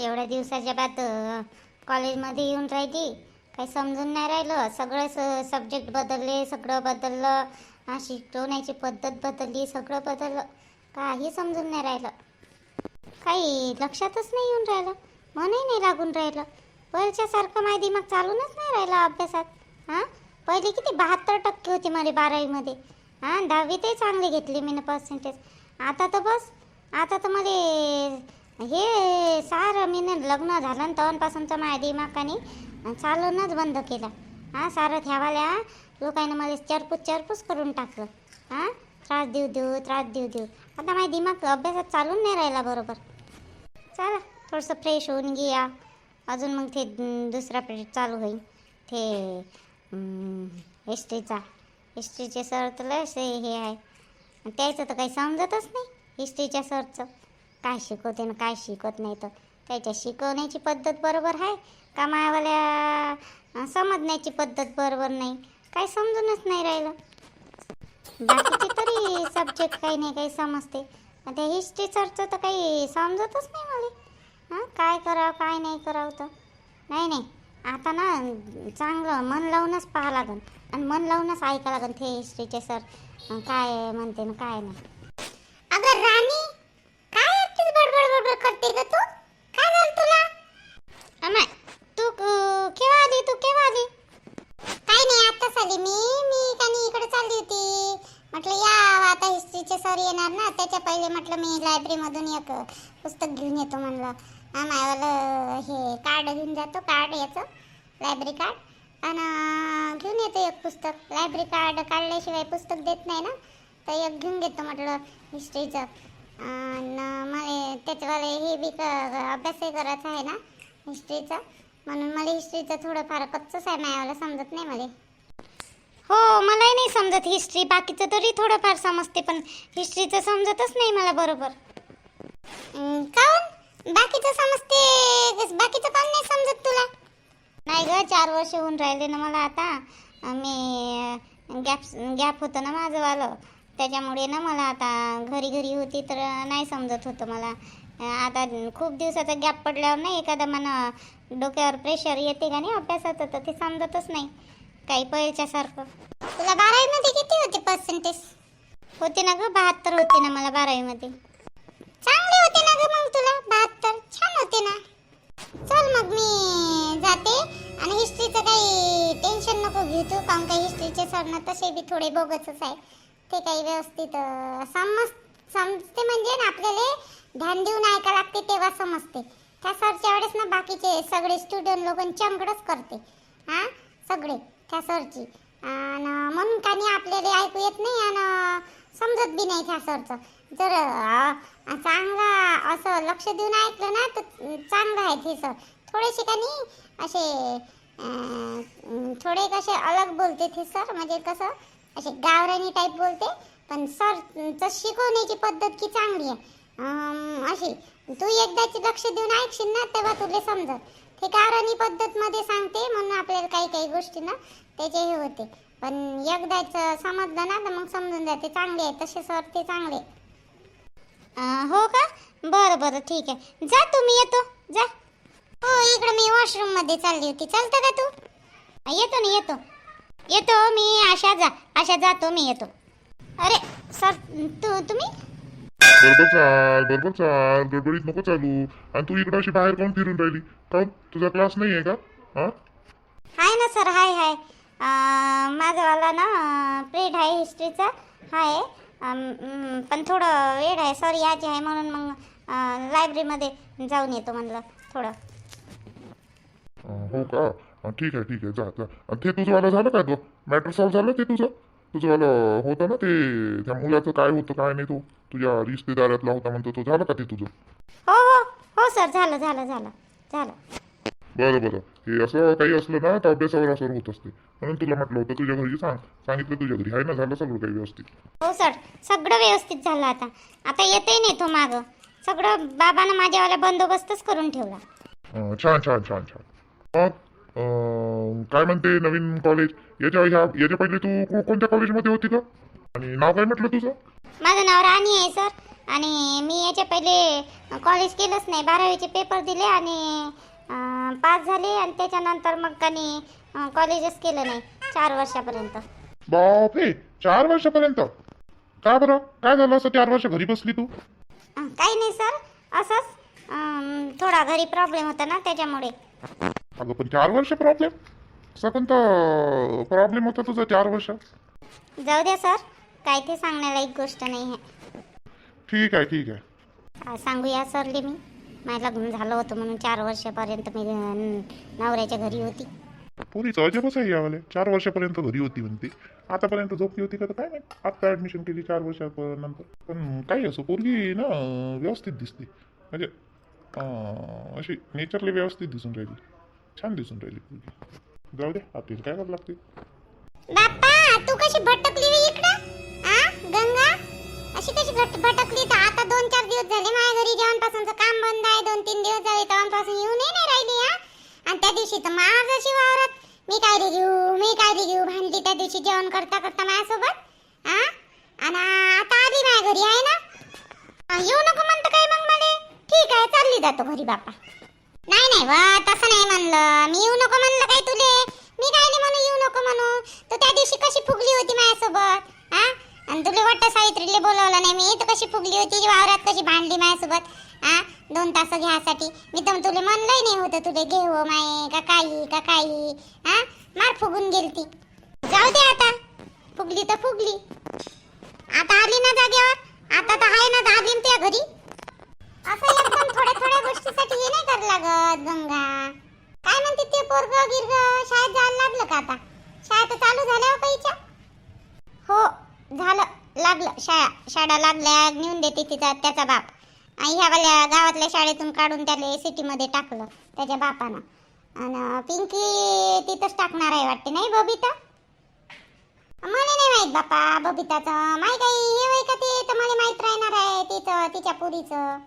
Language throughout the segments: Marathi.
एवढ्या दिवसाच्या बाद कॉलेजमध्ये येऊन राहिली. काही समजून नाही राहिलं. सगळं स सब्जेक्ट बदलले सगळं बदललं. शिकवण्याची पद्धत बदलली सगळं बदललं. काही समजून नाही राहिलं. काही लक्षातच नाही येऊन राहिलं. मनही नाही लागून राहिलं. पहिल्यासारखं माझ्या दिमाग चालूनच नाही राहिला अभ्यासात. हां? पहिले किती बहात्तर टक्के होते मला बारावीमध्ये. हां दहावीतही चांगले घेतले मी पर्सेंटेज आता तर बस. आता तर मला हे सारं मी लग्न झालं ना तेव्हापासूनचं माझ्या दिमागाने. चालूनच बंद केलं. हां सारं ठेवाल्या. लोकांना मला चरपूस चरपूस करून टाकलं. हां त्रास देऊ देऊ त्रास देऊ देऊ. आता माझा दिमाग अभ्यासात चालून नाही राहिला बरोबर. चला थोडंसं फ्रेश होऊन घ्या अजून मग ते दुसरा पिरियड चालू होईल. ते हिस्ट्रीचा हिस्ट्रीचे सर तर लस हे आहे. त्याचं तर काही समजतच नाही हिस्ट्रीच्या सरचं काय शिकवते ना काय शिकवत नाही तर. त्याच्या शिकवण्याची पद्धत बरोबर आहे का मायावाल्या समजण्याची पद्धत बरोबर नाही? काही समजूनच नाही राहिलं. बाकीचे तरी सब्जेक्ट काही नाही काही समजते. त्या हिस्ट्री सरचं तर काही समजतच नाही मला. हां काय करावं काय नाही करावं तर. नाही नाही. आता ना चांगलं मन लावूनच पाहा लागन. आणि मन लावूनच ऐका लागन ते हिस्ट्रीचे सर काय म्हणते ना काय नाही अगं राणी काय एकटीच बडबड बडबड करते ग तू काय झालं तुला अमाय तू अं, केव्हा आली तू केव्हा आली काही नाही आत्ताच आली मी मी कानी इकडे चालली होती म्हटलं या आता हिस्ट्रीचे सर येणार ना त्याच्या पहिले म्हटलं मी लायब्ररीमधून एक पुस्तक घेऊन येतो म्हणलं. हा मायवालं हे कार्ड घेऊन जातो कार्ड याचं लायब्ररी कार्ड आणि घेऊन येतो एक पुस्तक. लायब्ररी कार्ड काढल्याशिवाय पुस्तक देत नाही ना? तर एक घेऊन घेतो म्हटलं हिस्ट्रीचं आणि मला त्याच्यावाले हे बी क अभ्यासही करायचा आहे ना हिस्ट्रीचा म्हणून मला हिस्ट्रीचं थोडंफार कच्चंच आहे मायावाला समजत नाही मला. हो मलाही नाही समजत हिस्ट्री बाकीचं तरी थोडंफार समजते पण हिस्ट्रीचं समजतच नाही मला बरोबर. काऊन? बाकीचं समजते बाकीचं पण नाही समजत तुला? नाही ग चार वर्ष होऊन राहिले ना मला आता. मी गॅप गॅप होतं ना माझं वालं. त्याच्यामुळे ना मला आता घरी घरी होती तर नाही समजत होतं मला. आता खूप दिवसाचा गॅप पडल्यावर नाही एखादा मला डोक्यावर प्रेशर येते का नाही अभ्यासाचं तर ते समजतच नाही. काही पहिल्यासारखं तुला बारावीमध्ये किती होते पर्सेंटेज होते ना ग बहात्तर होते ना मला बारावीमध्ये. चांगले ना. चल मग मी जाते. आणि हिस्ट्रीचं काही टेन्शन नको घेऊ तू. कारण काही हिस्ट्रीचे सर ना तसे बी थोडे बोगसच आहे ते काही व्यवस्थित समज समजते म्हणजे ना आपल्याला. ध्यान देऊन ऐका लागते तेव्हा समजते. त्या सरच्या वेळेस ना बाकीचे सगळे स्टुडंट लोक चंगडच करते. हां? सगळे त्या सरची. आणि म्हणून काही आपल्याला ऐकू येत नाही आणि समजत बी नाही त्या सरचं. जर चांगला असं लक्ष देऊन ऐकलं ना तर चांगलं आहे ते सर. थोडेसे का नाही असे थोडे कसे अलग बोलते ते सर. म्हणजे कसं असे गावरानी टाईप बोलते. पण सरचं शिकवण्याची पद्धत की चांगली आहे. अशी तू एकदाच लक्ष देऊन ऐकशील ना तेव्हा तुला समजत ते गावरानी पद्धतमध्ये सांगते म्हणून आपल्याला काही काही गोष्टी ना त्याचे हे होते. पण एकदाच समजलं ना तर मग समजून जाते. चांगले आहे तसे सर ते चांगले आहे. हो का? बरं बरं ठीक आहे. जा तुम्ही येतो. जा. हो इकडे मी वॉशरूममध्ये चालली होती. चालतं का तू? येतो ना येतो. येतो मी आशा जा. आशा जातो मी येतो. अरे सर तू तुम्ही? बरोबर चाल बरोबर चाल. गडबडीत नको चालू. आणि तू इकडं अशी बाहेर कोण फिरून राहिली? का तुझा क्लास नाही आहे का? हा? हाय ना सर हाय हाय. माझावाला ना प्रेड आहे हिस्ट्रीचा अं, पण थोडं वेळ आहे. सर याचे आहे म्हणून मग लायब्ररीमध्ये जाऊन येतो म्हणलं थोडं. हो का? ठीक आहे ठीक आहे. जा जा. आणि ते तुझं वाला झालं का तो मॅटर सॉल्व झालं ते तुझं? तुझं वालं होतं ना ते त्या मुलाचं काय होतं काय नाही तो? तुझ्या रिश्तेदारातला होता म्हणतो तो. झालं का ते तुझं? हो हो हो सर झालं झालं झालं झालं. बरं बरं. हे असं काही असलं ना तर अभ्यासावर असर होत असते. म्हणून तुला म्हटलं होतं तुझ्या घरी सांग. सांगितलं तुझ्या घरी. आहे ना झालं सगळं काही व्यवस्थित. हो सर. सगळं व्यवस्थित झालं आता. आता येतही नाही तो मागं. सगळं बाबानं माझ्यावाला बंदोबस्तच करून ठेवला. अं, छान छान छान छान. मग अं, काय म्हणते नवीन कॉलेज याच्या ह्या याच्या पहिले तू को- कोणत्या कॉलेजमध्ये होती का आणि नाव काय म्हटलं तुझं? माझं नाव राणी आहे सर. आणि मी याच्या पहिले कॉलेज केलंच नाही. बारावीचे पेपर दिले आणि पास झाले आणि त्याच्यानंतर मग त्यांनी कॉलेजच केलं नाही. चार वर्षापर्यंत. बापरे चार वर्षापर्यंत? का बरं? काय झालं असं चार वर्ष घरी बसली तू? अं, काही नाही सर. असंच अं, थोडा घरी प्रॉब्लेम होता ना त्याच्यामुळे. अगं पण चार वर्ष प्रॉब्लेम प्रॉब्लेम होता तुझा चार वर्ष. जाऊ द्या सर. काय ते सांगण्यालायक गोष्ट नाही आहे. ठीक आहे ठीक आहे. काय सांगूया सरले मी. माझं लग्न झालं होतं म्हणून चार वर्षापर्यंत मी अं, नवऱ्याच्या घरी होती. पुरीचं अजबच आहे यावाले. चार वर्षापर्यंत घरी होती म्हणते. आतापर्यंत झोपली होती का तर काय नाही आत्ता ऍडमिशन केली चार वर्षानंतर. पण काही असो पोरगी ना व्यवस्थित दिसते. म्हणजे अशी नेचरली व्यवस्थित दिसून राहिली. छान दिसून राहिली पोरगी. जाऊ दे आपल्याला काय करावं लागते? बाप्पा तू कशी भटकली रे इकडं? गंगा? अशी कशी भटकली तर आता दोन चार दिवस झाले माझ्या घरी जेवणपासूनचं काम बंद आहे. दोन तीन दिवस झाले तेव्हापासून येऊनही नाही राहिली हा? आणि त्या दिवशी तर माझ अशी वावरात. मी काय रे घेऊ मी काय रे घेऊ. भांडली त्या दिवशी जेवण करता करता माझ्यासोबत हा आणि आता आली माझ्या घरी आहे ना? येऊ नको म्हणतं काय मग मला? ठीक आहे चालली जातो घरी बापा नाही नाही वा तसं नाही म्हणलं. मी येऊ नको म्हणलं काय तुले? मी काय नाही म्हणू येऊ नको म्हणू. तू त्या दिवशी कशी फुगली होती माझ्यासोबत हा आणि तुला वाटतं सावित्रीले बोलवलं नाही मी तर कशी फुगली होती वावरात कशी भांडली माझ्यासोबत. हा? दोन तास घ्यासाठी. मी तर तुले म्हणलंही नाही होतं तुले घेऊ हो माये का काही का काही. हा? मार फुगून गेलती. जाऊ दे आता. फुगली तर फुगली. आता आली ना जागेवर? आता तर आहे ना झाली ना त्या घरी. असं एकदम थोड्या थोड्या गोष्टीसाठी हे नाही कर लागत गंगा. काय म्हणते ते पोरग गिरग? शाळेत जायला लागलं का आता? शाळा तर चालू झाल्यावर काहीच्या हो झालं. लागलं. शाळा शाळा लागल्या नेऊन देते तिचा त्याचा बाप. आणि ह्यावाल्या गावातल्या शाळेतून काढून त्याला सिटीमध्ये टाकलं त्याच्या बापानं. आणि पिंकी तिथंच टाकणार आहे वाटते नाही बबिता? मला नाही माहीत बापा बबिताचं. माही आहे हे वय का ते? तर मला माहीत राहणार आहे तिचं तिच्या पुरीचं.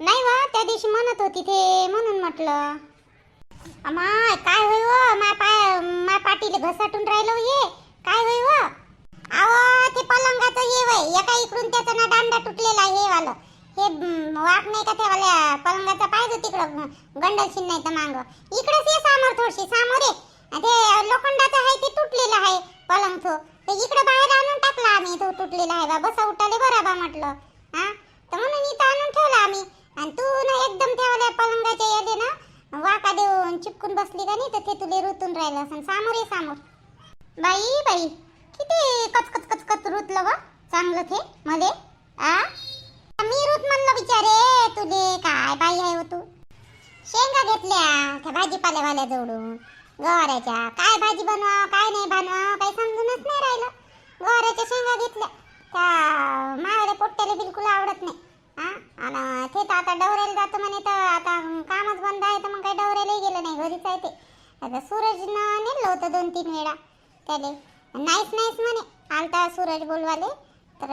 नाही वा त्या दिवशी म्हणत होती ते म्हणून म्हटलं. माय काय होय व? माय पाय माय पाटील घसाटून राहिलो ये काय होय व? आव ते पलंगाचं ये वय एका इकडून त्याचा ना दांडा तुटलेला हे वालं. हे वाक नाही का त्या पलंगाचा पाहिजे तिकडं गंडलशीन नाही तर मांग? इकडेच ये समोर थोडीशी सामोर ये. ते लोखंडाचं आहे ते तुटलेलं आहे पलंग तो ते इकडे बाहेर आणून टाकला आम्ही तो तुटलेला आहे बा. बसा उठाले बरं बा म्हटलं. हा? तर म्हणून इथं आणून ठेवला आम्ही. आणि तू ना एकदम ठेवल्या पलंगाच्या यादे ना वाका देऊन चिपकून बसली का नाही तर ते तुले रुतून राहिलं असं. समोर ये सामोर. बाई बाई किती कचकच कचकच रुतलं व चांगलं ते मले. आ? मी रुत म्हणलं बिचारे तुले काय बाई आहे हो तू? शेंगा घेतल्या त्या भाजीपाल्यावाल्या जवळून. गवाऱ्याच्या काय भाजी बनवा काय नाही बनवा काही समजूनच नाही राहिलं. गवाऱ्याच्या शेंगा घेतल्या. त्या मावाल्या पोट्ट्याला बिलकुल आवडत नाही. आणि ते तर आता डवऱ्याला जातो म्हणे तर आता कामच बंद आहे तर मग काही डवऱ्यालाही गेलं नाही. घरीच आहे ते. आता सूरजनं नेलं होतं दोन तीन वेळा. त्याले नाहीच नाहीच म्हणे. आलता सूरज बोलवाले. तर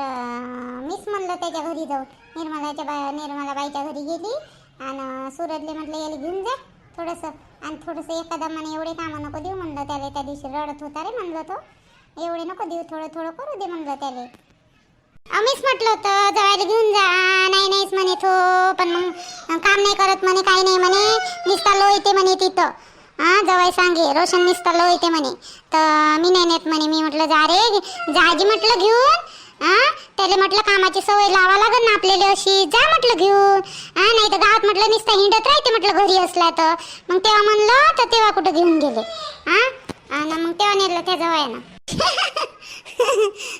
मीच म्हणलं त्याच्या घरी जाऊन निर्मलाच्या बा निर्मलाबाईच्या घरी गेली आणि सूरजले म्हटलं याला घेऊन जा थोडंसं. आणि थोडंसं एखादा म्हणे एवढे कामं नको देऊ म्हणलं त्याला त्या दिवशी रडत होता रे म्हणलं तो. एवढे नको देऊ थोडं थोडं करू दे म्हणलं त्याला. आम्हीच म्हटलं होतं जवायला घेऊन जा. नाही नाहीच म्हणे तो. पण मग काम नाही करत म्हणे काही नाही म्हणे. निस्ता येते म्हणे तिथं. हा जवाई सांगे रोशन निस्ता येते म्हणे. तर मी नाही नेत म्हणे. मी म्हटलं जा रे जाजी म्हटलं घेऊन. हा त्याला म्हटलं कामाची सवय लावा लागेल ना आपल्याला अशी. जा म्हटलं घेऊन. हा नाही तर गावात म्हटलं नुसतं हिंडत राहते म्हटलं घरी असला तर. मग तेव्हा म्हणलं तर तेव्हा कुठं घेऊन गेले. हा आणि मग तेव्हा नेलं त्या ना.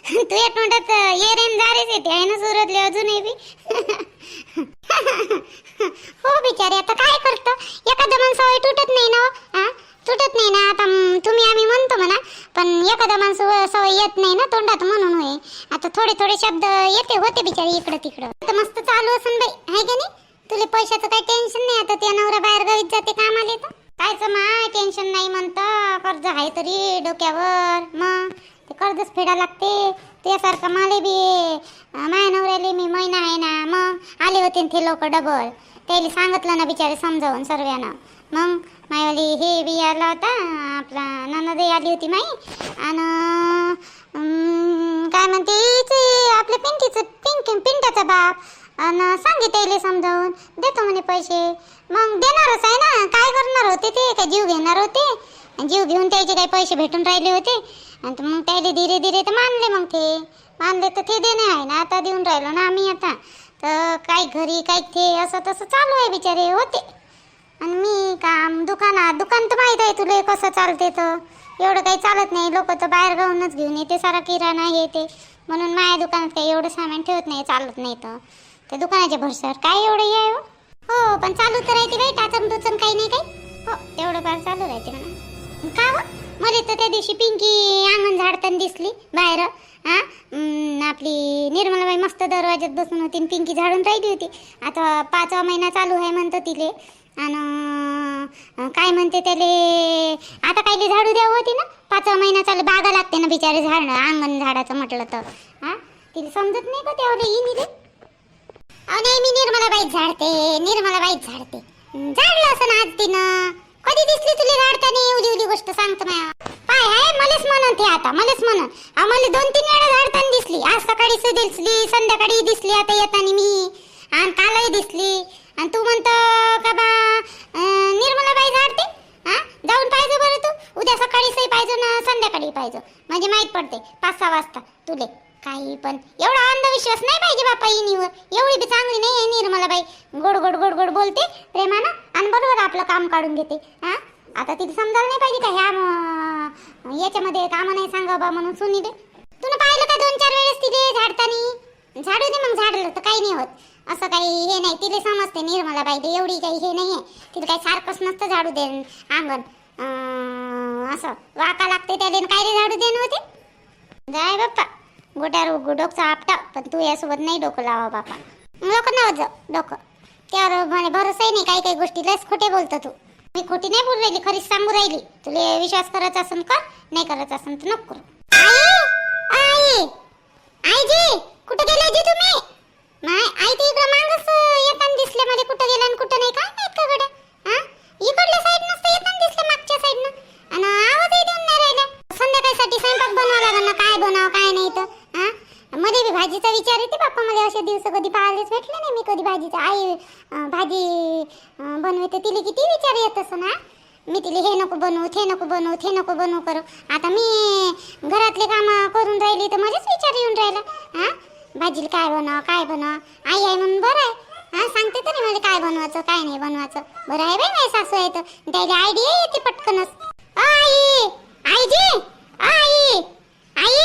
तू एक म्हणतात ये रेन जारेच येते आहे ना सुरतले अजूनही बी. हो बिचारे आता काय करतो? एखादं मन सवय तुटत नाही ना हो. हा. तुटत नाही ना. आता तुम्ही आम्ही म्हणतो म्हणा पण एखादा माणूस सवय येत नाही ना तोंडात म्हणून होय. आता थोडे थोडे शब्द येते होते बिचारे इकडं तिकडं आता मस्त चालू असन बाई आहे का नाही? तुला पैशाचं काही टेन्शन नाही आता त्या नवरा बाहेर गावीत जाते कामाला तर कायचं माय टेन्शन नाही म्हणतं. कर्ज आहे तरी डोक्यावर मग ते कर्जच फेडा लागते. त्यासारखं माले बी माया नवऱ्याले मी महिना आहे ना मग आले होते न ते लोक डबल. त्याला सांगितलं ना बिचारे समजावून सर्वांना. मग मायवाली हे बी आला होता आपला ननदही आली होती माई. आणि काय म्हणते ते आपल्या पिंकीचं पिंक पिंट्याचा बाप. आणि सांगितले समजावून देतो म्हणे पैसे. मग देणारच आहे ना काय करणार होते ते काय जीव घेणार होते? आणि जीव घेऊन त्याचे काही पैसे भेटून राहिले होते. आणि तर मग त्याले धीरे धीरे तर मानले मग ते. मानले तर ते देणे आहे ना आता देऊन राहिलो ना आम्ही आता. तर काही घरी काही ते असं तसं चालू आहे बिचारे होते. आणि मी काम दुकानात दुकान तर माहीत आहे तुला कसं चालते तर. एवढं काही चालत नाही. लोक तर बाहेर गाऊनच घेऊन येते. सारा किराणा हे ते. म्हणून माझ्या दुकानात काही एवढं सामान ठेवत नाही चालत नाही तर. त्या दुकानाच्या भरसावर काय एवढं आहे हो? हो पण चालू तर राहते बाई. टाचन टुचन काही नाही काही. हो तेवढं फार चालू राहते म्हणा. का हो? मला तर त्या दिवशी पिंकी अंगण झाडताना दिसली बाहेर. हां आपली निर्मलाबाई मस्त दरवाज्यात बसून होती आणि पिंकी झाडून राहिली होती. आता पाचवा महिना चालू आहे म्हणतं तिले. आणि काय म्हणते त्याले? आता कायले झाडू द्यावं होती ना? पाचवा महिना चालू बागा लागते ना बिचारे झाड अंगण झाडाचं म्हटलं तर. हा? तिला समजत नाही का त्यावर इनिले अहो नाही मी निर्मलाबाईच झाडते निर्मलाबाईच झाडते. झाडलं असं ना आज तिनं. कधी दिसली तुला झाडताना उली उली गोष्ट सांगतो ना पाय आहे मलाच म्हणून ते आता मलाच म्हणून. आम्हाला मला दोन तीन वेळा झाडताना दिसली. आज सकाळी दिसली संध्याकाळी दिसली आता येताना मी. आणि कालही दिसली. आणि तू म्हणतो का बा निर्मलाबाई झाडते? हा? जाऊन पाहिजे बरं तू. उद्या सकाळीसही पाहिजे ना संध्याकाळी पाहिजे. म्हणजे माहीत पडते पाच सहा वाजता तुले. काही पण. एवढा अंधविश्वास नाही पाहिजे बापा इनीवर. एवढी बी चांगली नाही आहे निर्मलाबाई. गोड गोड गोड गोड बोलते प्रेमानं आणि बरोबर आपलं काम काढून घेते. हा? आता तिथे समजायला नाही पाहिजे का? ह्या याच्यामध्ये कामं नाही सांगा बा म्हणून सुनी तुला पाहिलं का दोन चार वेळेस तिथे झाडतानी? झाडू दे मग झाडलं तर काही नाही होत. असं काही हे नाही. तिला समजते निर्मलाबाई ते एवढी काही हे नाही आहे तिला काही सारखंच नसतं झाडू दे अंगण. असं वाका लागते त्याने काय रे झाडू देणं होते? जाय बाप्पा. गोट्यावर डोकचा आपटा पण तू यासोबत नाही डोकं लावा बापा. नको नाव जाऊ डोकं. त्यावर मला भरोसाही नाही काही काही गोष्टी लस खोटे बोलतो तू. मी खोटी नाही बोल राहिली खरीच सांगू राहिली. तुला विश्वास करायचा असेल कर नाही करायचा असेल तर नको करू. आई आई आईजी कुठे गेले जी तुम्ही माय आई ते इकडे मागच येताना दिसले मला कुठं गेला आणि कुठं नाही काय माहीत का गड्या हा इकडल्या साईड नसतं येताना दिसले मागच्या साईडनं आणि आवाजही देऊन नाही राहिला संध्याकाळसाठी स्वयंपाक बनवावा लागेल ना काय बनवावं काय नाही तर हा मध्ये बी भाजीचा विचार येते बाप्पा मला असे दिवस कधी पाहायलाच भेटले नाही मी कधी भाजीचा आई अं, भाजी अं, बनवते तिला किती विचार येत असं ना मी तिला हे नको बनवू ते नको बनवू ते नको बनवू करू. आता मी घरातले कामं करून राहिली तर माझेच विचार येऊन राहिला. हा? भाजीला काय बनव काय बनव? आई आहे म्हणून बरं आहे. हा? सांगते तरी मला काय बनवायचं काय नाही बनवायचं. बरं आहे बाई माझी सासू आहे तर. त्याला आयडिया येते पटकनच अ, आई आईजी आई आई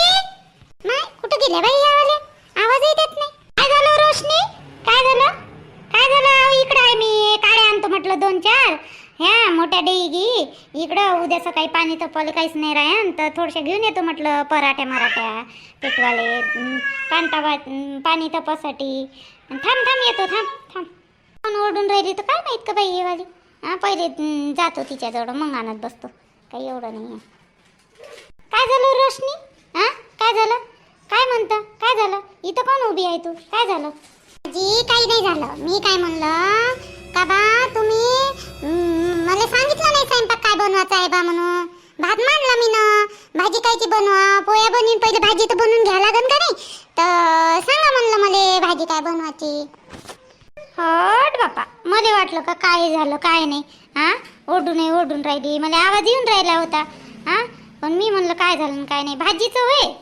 नाही कुठं गेल्या बाई यावाले आवाजही देत नाही काय झालं रोशनी काय झालं काय झालं अहो, इकडं आहे मी काळे आणतो म्हटलं दोन चार ह्या मोठ्या डेगी इकडं उद्या सकाळी पाणी तपवाले काहीच नाही राहन तर थोडशा घेऊन येतो म्हटलं पराठ्या मराठ्या पेटवाले अं, कांता पाणी तपासाठी. थांब थांब येतो थांब थांब. कोण ओरडून राहिली तर काय माहीत का बाई वाली? हा पहिले जातो तिच्याजवळ मग आणत बसतो. काही एवढं नाही काय झालं रोशनी? हा काय झालं? काय म्हणतं? काय झालं? इथं कोण उभी आहे तू? काय झालं? जी काही नाही झालं. मी काय म्हणलं? का बा तुम्ही मला सांगितलं स्वयंपाक काय बनवायचा आहे बा म्हणून? भात मांडला मी ना. भाजी कायची बनवा? पोया बनवून. पहिले भाजी तर बनवून घ्यावं लागन का नाही? तर सांगा म्हणलं मला भाजी काय बनवायची. हट बापा मला वाटलं का काय झालं काय नाही. हा? ओढून नाही राहिली. मला आवाज येऊन राहिला होता. हा? पण मी म्हणलं काय झालं काय नाही. भाजीचं होय?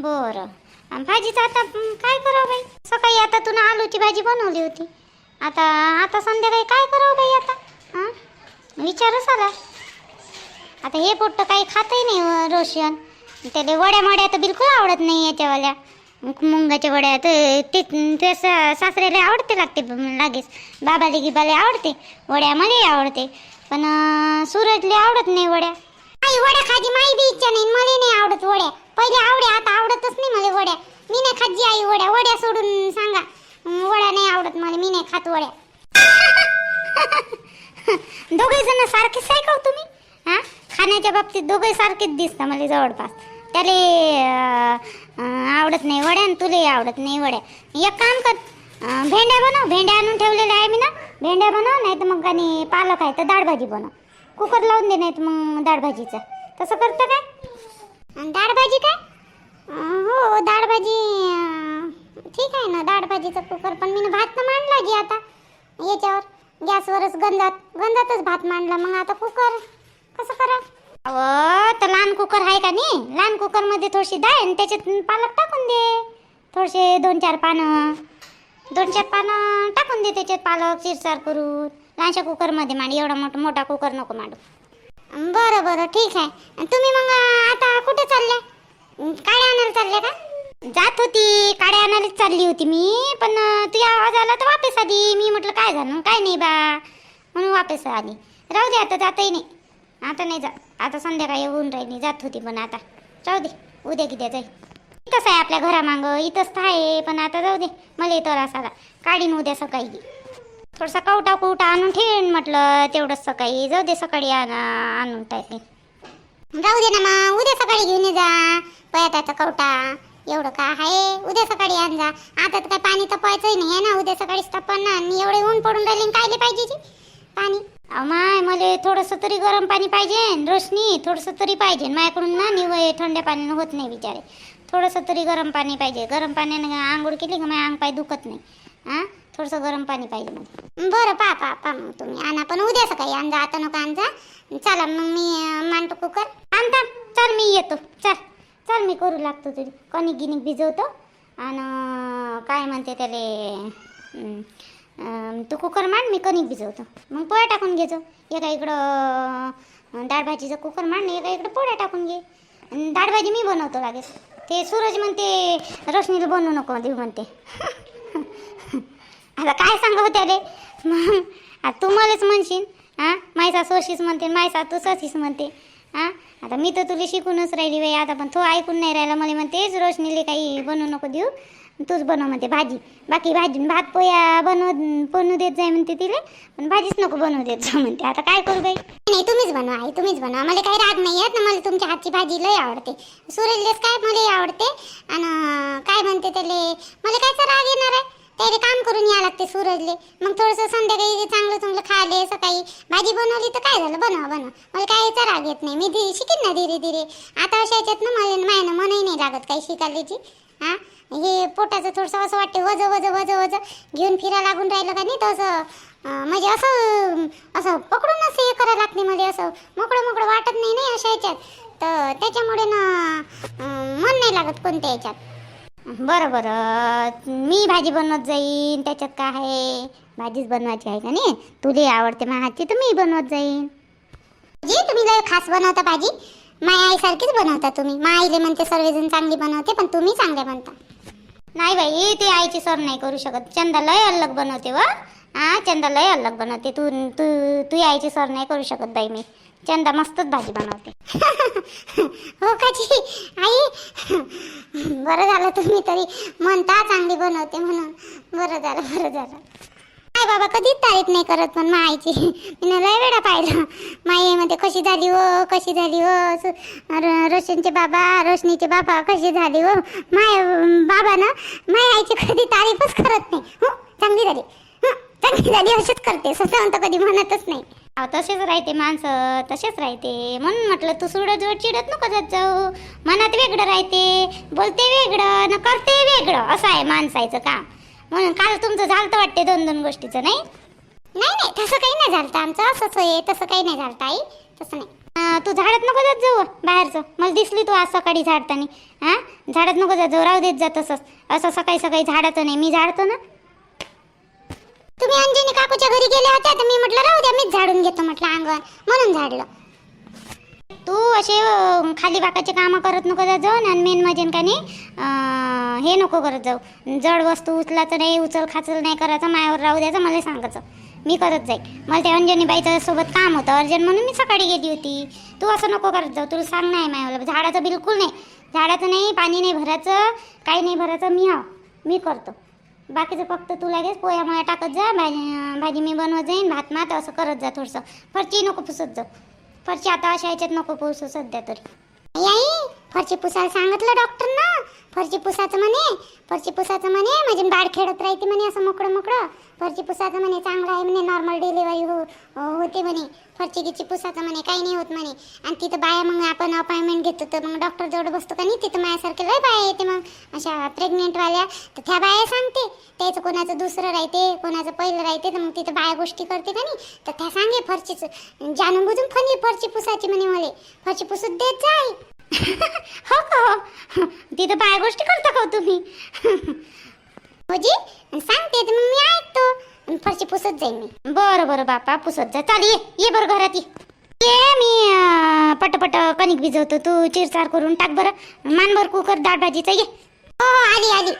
बरं. आणि भाजीचं आता काय करावं बाई? सकाळी आता तुला आलूची भाजी बनवली होती. आता आता संध्याकाळी काय करावं बाई आता? हां? विचारच आला. आता हे पोट्ट काही खातही नाही रोशन त्याला वड्या मड्या तर बिलकुल आवडत नाही याच्यावाल्या. मुंगाच्या वड्या तर ते ते सा- सासऱ्याला आवडते लागते लागेच. बाबाले गिबाले आवडते वड्या मला आवडते. पण सूरजले आवडत नाही वड्या. आई वड्या खाजी माही बी इच्छा नाही मला नाही आवडत वड्या. पहिले आवडे आता आवडतच नाही मला वड्या. मी नाही खात जी आई वड्या. वड्या सोडून सांगा. वड्या नाही आवडत मला मी नाही खात वड्या. दोघे जण सारखेच आहे का हो तुम्ही? हा? खाण्याच्या बाबतीत दोघे सारखेच दिसतं मला जवळपास. त्याले आवडत नाही वड्या आणि तुले आवडत नाही वड्या. एक काम कर भेंड्या बनव. भेंड्या आणून ठेवलेल्या आहे मी ना. भेंड्या बनव नाही तर मग आणि पालक आहे तर डाळ भाजी बनव. कुकर लावून दे नाही तर मग दाळभाजीचं तसं करतं काय? आणि डाळ भाजी काय? हो डाळ भाजी ठीक आहे ना. डाळ भाजीचा कुकर पण मी भात तर मांडला जी आता. याच्यावर. गॅसवरच गंधात. गंधातच भात मांडला. मग आता कुकर? कसं करा? अहो तर लहान कुकर आहे का नाही? लहान कुकरमध्ये थोडीशी डाळ आणि त्याच्यात पालक टाकून दे. थोडेसे दोन चार पानं. दोन चार पानं टाकून दे त्याच्यात पालक चिरसार करून. लहानशा कुकरमध्ये मांड. एवढा मोठा मोठा कुकर नको मांडू. बरं बरं. ठीक आहे. आणि तुम्ही मग आता कुठे चालल्या? काय आणायला चालल्या का? जात होती काड्या आणायला चालली होती मी पण तुझ्या आवाज आला तर वापस आली. मी म्हटलं काय झालं? काय नाही बा. म्हणून वापस आली. राहू दे आता जातही नाही. आता नाही जा आता संध्याकाळी येऊन राहिली. जात होती पण आता. जाऊ दे. उद्या किद्या जाईल. इथंच आहे आपल्या घरामागं. इथंच तर आहे पण आता जाऊ दे. मला येतो रसाला. काढीन उद्या सकाळी. थोडासा कवटा कुवटा आणून ठेवीन म्हटलं. तेवढंच सकाळी. जाऊ दे सकाळी आणून टाकेन. जाऊ दे ना मग उद्या सकाळी घेऊन ये जा. पयाताचा कवटा. एवढं का आहे? उद्या सकाळी आण जा. आता तर काय पाणी तपायचंही नाही आहे ना? उद्या सकाळीच तापण ना. आणि एवढे ऊन पडून राहिले कायले पाहिजे पाणी. माय मला थोडंसं तरी गरम पाणी पाहिजे रोशनी थोडंसं तरी पाहिजे. माझ्याकडून ना निवय थंड्या पाण्यानं होत नाही बिचारे. थोडंसं तरी गरम पाणी पाहिजे. गरम पाण्यानं आंघोळ केली का माझ्या अंग पाय दुखत नाही? हां थोडंसं गरम पाणी पाहिजे मला. बरं पा पा पा मग तुम्ही. आणा पण उद्या सकाळी आणजा आता नको आणजा चला मग मी मांडतो कुकर. आणता. चल मी येतो. चल. चल मी करू लागतो तरी कणिक गिनिक भिजवतो? आणि काय म्हणते त्याले तू कुकर मांड मी कणिक भिजवतो. मग पोळ्या टाकून घेतो एका इकडं अं, डाळ भाजीचं कुकर मांड एका इकडं पोळ्या टाकून घे. आणि डाळ भाजी मी बनवतो लागेल ते सूरज म्हणते रोशनीला बनवू नको देऊ म्हणते. आता काय सांगावं त्याले? मग आता तू मलाच म्हणशील हां मायसा सोशीस म्हणते मायसा तू सशीस म्हणते. हां? आता मी तर तुला शिकूनच राहिली बाई आता पण तो ऐकून नाही राहिला. मला म्हणतेच रोशनीले काही बनवू नको देऊ तूच बनव म्हणते भाजी. बाकी भाजी भात पोया बनव बनवू देत जाय म्हणते तिले. पण भाजीच नको बनवू देत जा म्हणते. आता काय करू बाई? नाही तुम्हीच बनवा आई तुम्हीच बनवा. मला काही राग नाही येत ना मला तुमच्या हातची भाजी लय आवडते. सूरजलेच काय मला आवडते? आणि काय म्हणते त्याले? मला कायचा राग येणार आहे? त्याला काम करून यावं लागते सूरजले मग थोडंसं संध्याकाळी चांगलं चांगलं खा भाजी बनवली तर काय झालं? बनवा बनवा. मला काय याचा राग येत नाही. मी धी शिकीन ना धीरे धीरे आता अशा याच्यात ना मला माझ्या मनही नाही लागत काही शिकायची हां? हे पोटाचं थोडंसं असं वाटते वज वज वज वज. घेऊन फिरा लागून राहिलं का नाही तर असं म्हणजे असं असं पकडूनच हे करायला लागते मला असं. मोकळं मोकळं वाटत नाही नाही अशा याच्यात तर त्याच्यामुळे ना मन नाही लागत कोणत्या याच्यात बरं बरं मी भाजी बनवत जाईन. त्याच्यात काय आहे? भाजीच बनवायची आहे का नाही? तुला आवडते माझ्या हातची तर मी बनवत जाईन. जी तुम्ही लय खास बनवता भाजी माझ्या आईसारखीच बनवता तुम्ही. माझ्या आईले म्हणते सर्वजण चांगली बनवते पण तुम्ही चांगले बनता. नाही बाई ते आईची सर नाही करू शकत. चंदा लय अलग बनवते व. हा चंदा लय अलग बनवते. तू तू तू आईची सर नाही करू शकत बाई मी. चंदा मस्तच भाजी बनवते. हो काची आई? बरं झालं तुम्ही तरी. म्हणता चांगली बनवते म्हणून. बरं झालं बरं झालं. काय बाबा कधीच तारीफ नाही करत पण मायची मी लय वेळा पाहिलं. माईमध्ये कशी झाली हो? कशी झाली हो? रोशनचे बाबा रोशनीचे बाबा कशी झाली हो? माय बाबा ना माय आईची कधी तारीफच करत नाही. हो चांगली झाली. चांगली झाली अशीच करते. स्वतः तर कधी म्हणतच नाही. अहो तसेच राहते माणसं तसेच राहते. म्हणून म्हटलं तू सुडत चिडत नको जात जाऊ. मनात वेगळं राहते. बोलते वेगळं न करते वेगळं. असं आहे माणसाचं काम. म्हणून काल तुमचं झालं वाटते दोन दोन गोष्टीचं नाही? नाही नाही तसं काही नाही झालं आमचं असंच आहे तसं काही नाही झालं आई. तसं नाही. तू झाडत नको जात जाऊ बाहेरचं. मला दिसली तू आज सकाळी झाडतानी हां झाडत नको जात जाऊ राहू देत जा तसंच. असं सकाळी सकाळी झाडाचं नाही मी झाडतो ना. तुम्ही अंजनी काकूच्या घरी गेल्या होत्या तर मी म्हटलं राहू द्या मीच झाडून घेतो म्हटलं अंगण. म्हणून झाडलं. तू असे अं, खाली बाकाचे कामं करत नको जा जाऊन आणि मेन म्हणजे का नाही अं, हे नको करत जाऊ. जड वस्तू उचलायचं नाही उचल खाचल नाही करायचं मायावर राहू द्यायचं मला सांगायचं. मी करत जाईल. मला ते अंजनीबाईच्या सोबत काम होतं अर्जंट म्हणून मी सकाळी गेली होती. तू असं नको करत जाऊ तुला सांग नाही मायावर. झाडाचं बिलकुल नाही. झाडाचं नाही पाणी नाही भरायचं काही नाही भरायचं मी हा मी करतो. बाकीचं फक्त तू लगेच पोह्यामुळे टाकत जा भाजी भाजी मी बनवत जाईन भात मात असं करत जा थोडंसं. फरची नको पुसत जा फरची आता अशा याच्यात नको पुसू सध्या तरी. आई. फरची पुसायला सांगितलं डॉक्टरनं. फरची पुसाचं म्हणे फरची पुसाचं म्हणे म्हणजे बाळ खेळत राहते म्हणे असं मोकळं मोकळं. फरची पुसाचं म्हणे चांगलं आहे म्हणे नॉर्मल डिलिव्हरी हो, हो होते म्हणे. फरची गिची पुसाचं म्हणे काही नाही होत म्हणे. आणि तिथं बाया मग आपण अपॉइंटमेंट घेतो तर मग डॉक्टर जवळ बसतो का नाही तिथं माझ्यासारखे लय बाया येते मग. अशा प्रेग्नेंटवाल्या तर त्या बाया सांगते त्याचं कोणाचं दुसरं राहते कोणाचं पहिलं राहते तर मग तिथं बाया गोष्टी करते का नाही तर त्या सांगे फरचीचं जाणून बुजून फनी फरची पुसायची म्हणे मला. फरची पुसूत देत जाय. हो का? हो तिथं बाया गोष्टी करता का हो तुम्ही? हो सांगते तर मग मी ऐकतो. फरशी पुसत जाईन मी. बरं बरं बापा पुसत जा. चाल ये ये बरं घरात ये. ये मी अं, पटपट कणिक भिजवतो. तू चिरचार करून टाक बरं. मानभर कुकर डाळ भाजीचा ये. हो हो आली आली.